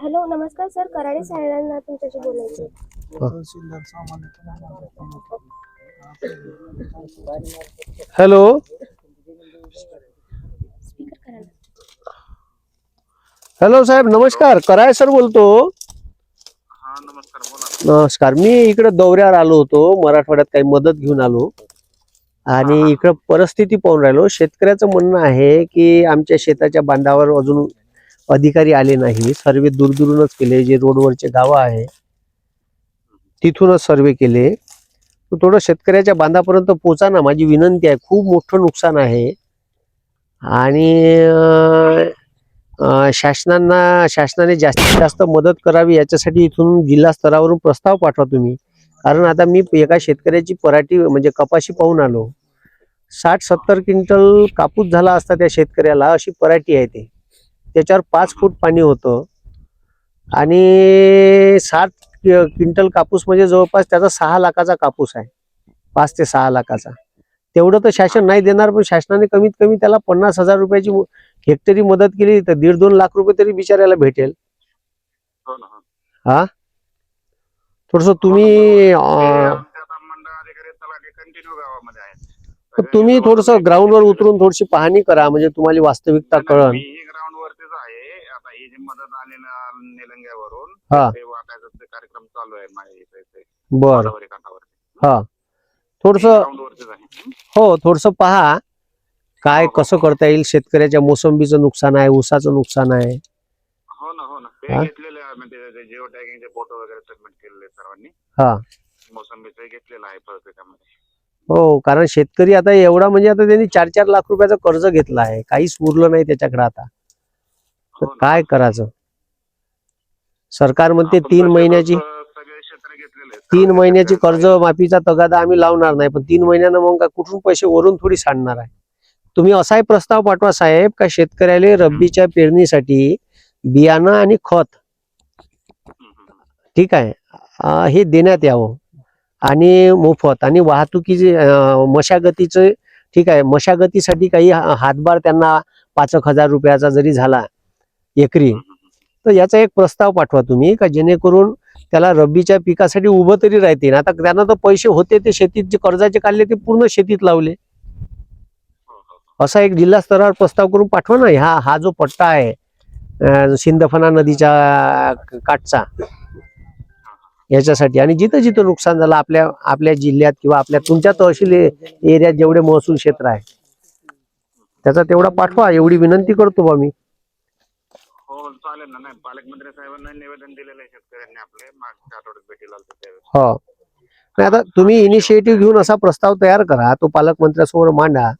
Hello नमस्कार sir. Karade साहेबांना तुमच्याशी बोलायचे हॅलो. हॅलो साहेब नमस्कार. कराय सर बोलतो. हा नमस्कार बोला. नमस्कार. मी इकडे दौऱ्यावर आलो होतो. मराठवाड्यात काही मदत घेऊन आलो. आणि इकडं परिस्थिती पाहून राहिलो. शेतकऱ्याचं म्हणणं आहे की आमच्या शेताच्या बांधावर अजून अधिकारी आले नाही. सर्वे दूरदूरूनच केले. जे रोडवरचे गावं आहे तिथूनच सर्वे केले. थोडं शेतकऱ्याच्या बांधापर्यंत पोचा ना माझी विनंती आहे खूप मोठं नुकसान आहे. आणि शासनांना शासनाने जास्तीत जास्त मदत करावी याच्यासाठी इथून जिल्हा स्तरावरून प्रस्ताव पाठवा तुम्ही. कारण आता मी एका शेतकऱ्याची पराठी म्हणजे कपाशी पाहून आलो. साठ सत्तर क्विंटल कापूस झाला असता त्या शेतकऱ्याला अशी पराठी आहे ते. त्याच्यावर पाच फूट पाणी होतं. आणि सात क्वि- क्विंटल कापूस म्हणजे जवळपास त्याचा सहा लाखाचा कापूस आहे. पाच ते सहा लाखाचा. तेवढं तर शासन नाही देणार पण शासनाने कमीत कमी त्याला पन्नास हजार रुपयाची हेक्टरी मदत केली तर दीड दोन लाख रुपये तरी बिचाऱ्याला भेटेल. हो ना हो. थोडस तुम्ही तर तुम्ही थोडस ग्राउंडवर उतरून थोडीशी पाहणी करा म्हणजे तुम्हाला वास्तविकता कळण मी ग्राउंड वरतीच आहे आता ही जी मदत आली ना निलंग्यावरून. हा. ते वाटायचा ते कार्यक्रम चालू आहे माझ्या इथे इथे. बर. गोदावरी काठावरती. हा. थोडस ग्राउंड वरतीच आहे. हं? हो थोडस पहा काय कसं करता येईल शेतकऱ्याच्या मोसंबीचं नुकसान आहे ऊसाचं नुकसान आहे. हो ना हो ना. हा? ते घेतलेले आहे म्हणजे जिओ टॅगिंगचे फोटो वगैरे सबमिट केलेले सर्वांनी. हा. मोसंबीचं घेतलेलं आहे प्रत्येकामध्ये हो कारण शेतकरी आता एवढा म्हणजे आता त्यांनी चार चार लाख रुपयाचं कर्ज घेतलं आहे. काहीच उरलं नाही त्याच्याकडे आता. तर हो ना. काय करायचं? सरकार म्हणते तीन महिन्याची तर सगळे क्षेत्र घेतलेले आहेत. तीन महिन्याची कर्ज माफीचा तगादा आम्ही लावणार नाही पण तीन महिन्यानं मग काय कुठून पैसे वरून थोडी सांडणार आहे तुम्ही असाही प्रस्ताव पाठवा साहेब का शेतकऱ्याला रब्बीच्या पेरणीसाठी बियाणं आणि खत. ठीक आहे अं, हे देण्यात यावं आणि मोफत आणि वाहतुकीचे अं, मशागतीचं ठीक आहे मशागतीसाठी काही हा- हातभार त्यांना पाच एक हजार रुपयाचा जरी झाला एकरी तर याचा एक प्रस्ताव पाठवा तुम्ही का जेणेकरून त्याला रब्बीच्या पिकासाठी उभं तरी राहते. आता त्यांना तर पैसे होते ते शेतीत जे कर्जाचे काढले ते पूर्ण शेतीत लावले. असा एक जिल्हा स्तरावर प्रस्ताव करून पाठवा ना. हा हा जो पट्टा आहे सिंदफना सिंदफणा नदीच्या काठचा. याच्यासाठी. आणि जिथं जिथं नुकसान झालं आपल्या आपल्या जिल्ह्यात किंवा आपल्या तुमच्या तहसील एरियात जेवढे महसूल क्षेत्र आहे त्याचा तेवढा पाठवा. एवढी विनंती करतो बा मी. चालेल ना नाही पालकमंत्री साहेबांना निवेदन दिलेलं आहे शेतकऱ्यांनी आपले. मागच्या आठवड्यात भेटीला आलते त्यावेळेस. हो. नाही आता तुम्ही इनिशिएटिव्ह घेऊन असा प्रस्ताव तयार करा तो पालकमंत्र्यासमोर मांडा.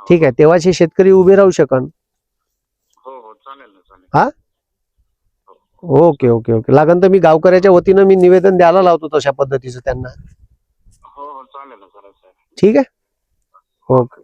ठीक आहे तेव्हाच हे शेतकरी उभे राहू शकन. हो हो चालेल ना चालेल. हा? Okay okay okay. लागन तर मी गावकऱ्याच्या वतीनं मी निवेदन द्यायला लावतो तशा पद्धतीचं त्यांना. हो हो चालेल ना चालेल साहेब ठीक आहे? ओके.